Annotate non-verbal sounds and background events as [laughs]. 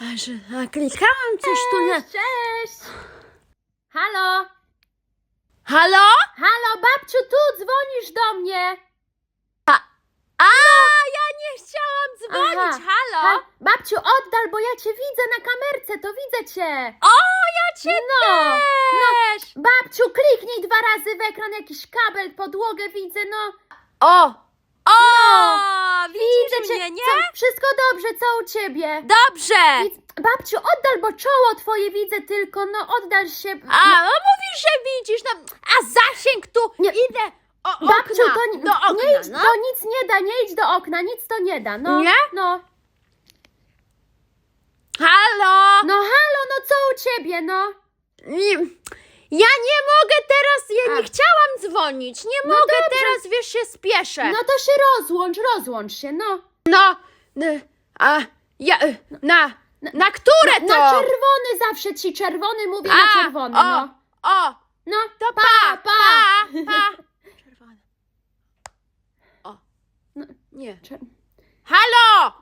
A, że, a klikałam coś tu nie. Cześć! Halo? Halo? Halo, babciu, tu dzwonisz do mnie. A, ja nie chciałam dzwonić. Aha. Halo? Ha, babciu, oddal, bo ja cię widzę na kamerce, to widzę cię. O, ja cię No, też. Babciu, kliknij dwa razy w ekran, jakiś kabel, podłogę widzę, no. O, Widzę widzisz cię. mnie, nie? Co, wszystko dobrze, co u ciebie? Dobrze. Babciu, oddal, bo czoło twoje widzę tylko, no oddal się. A, no mówisz, że widzisz, no, a zasięg tu, Nie. idę o Babciu, okna, to nie, do okna, nie idź, no. to nic nie da, nie idź do okna, nic to nie da, no. Nie? No, Halo? no halo, no co u ciebie, no? Nie, ja nie mogę teraz, ja nie A. chciałam dzwonić, nie No mogę dobrze. teraz, wiesz, się spieszę. No to się rozłącz, rozłącz się, no. No, a ja, y, na, na które to? na czerwony zawsze ci czerwony mówię A, na czerwony, o, no. o, No, to pa, pa, pa. pa, [laughs] pa. Czerwone. O, No. nie. Czer- Halo,